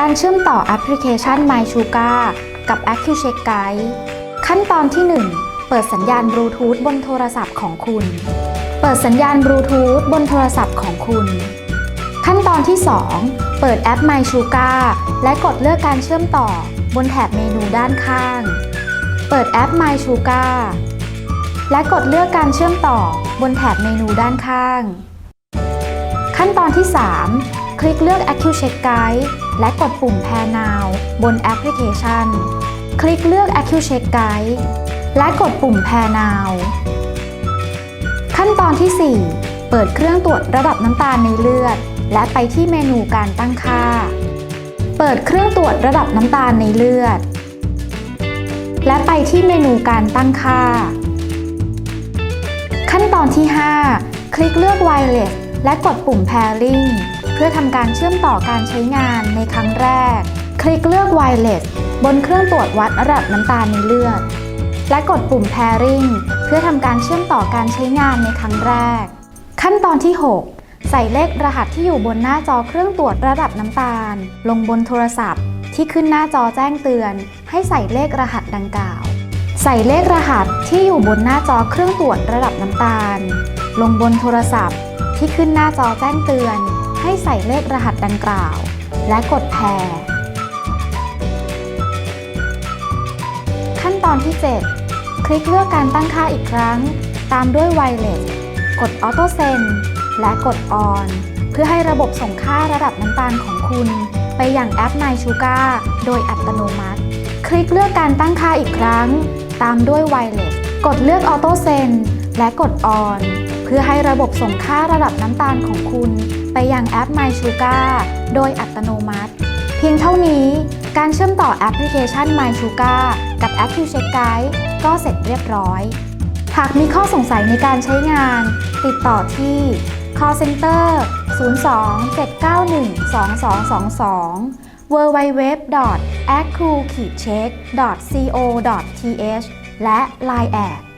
การเชื่อมต่อแอปพลิเคชัน My Sugar กับ AccuCheck Guide ขั้นตอนที่ 1 เปิดสัญญาณบลูทูธบนโทรศัพท์ของคุณ เปิดสัญญาณบลูทูธบนโทรศัพท์ของคุณ ขั้นตอนที่ 2 เปิดแอป My Sugar และกดเลือกการเชื่อมต่อบนแถบเมนูด้านข้าง เปิดแอป My Sugar และกดเลือกการเชื่อมต่อบนแถบเมนูด้านข้าง ขั้นตอนที่ 3 คลิกเลือก AccuCheck Guide และกดปุ่ม Pair Now บนแอปพลิเคชัน คลิกเลือก AccuCheck Guide และกดปุ่ม Pair Now ขั้นตอนที่ 4 เปิดเครื่องตรวจระดับน้ำตาลในเลือด และไปที่เมนูการตั้งค่า เปิดเครื่องตรวจระดับน้ำตาลในเลือด และไปที่เมนูการตั้งค่า ขั้นตอนที่ 5 คลิกเลือก Wireless และกดปุ่ม Pairing เพื่อทำการเชื่อมต่อการใช้งานในครั้งแรก คลิกเลือก Wireless บนเครื่องตรวจวัดระดับน้ำตาลในเลือด และกดปุ่ม Pairing เพื่อทำการเชื่อมต่อการใช้งานในครั้งแรก ขั้นตอนที่ 6 ใส่เลขรหัสที่อยู่บนหน้าจอเครื่องตรวจระดับน้ำตาล ลงบนโทรศัพท์ ที่ขึ้นหน้าจอแจ้งเตือน ให้ใส่เลขรหัสดังกล่าว ใส่เลขรหัสที่อยู่บนหน้าจอเครื่องตรวจระดับน้ำตาล ลงบนโทรศัพท์ ที่ขึ้นหน้าจอแจ้งเตือน ให้ใส่เลขรหัสดังกล่าว และกดแพรขั้นตอนที่ 7 คลิกเลือกการตั้งค่าอีกครั้ง ตามด้วย Wireless กด Auto Send และกด On เพื่อให้ระบบส่งค่าระดับน้ำตาลของคุณ ไปยังแอป My Sugar โดยอัตโนมัติ คลิกเลือกการตั้งค่าอีกครั้ง ตามด้วย Wireless กดเลือก Auto Send และกด On เพื่อให้ระบบส่งค่าระดับน้ำตาลของคุณ ไปยังแอป My Sugar โดยอัตโนมัติ เพียงเท่านี้การเชื่อมต่อแอปพลิเคชัน My Sugar กับ AccuCheck Guide ก็เสร็จเรียบร้อย หากมีข้อสงสัยในการใช้งาน ติดต่อที่ call center 02-791-2222 www.accu-check.co.th และ Line@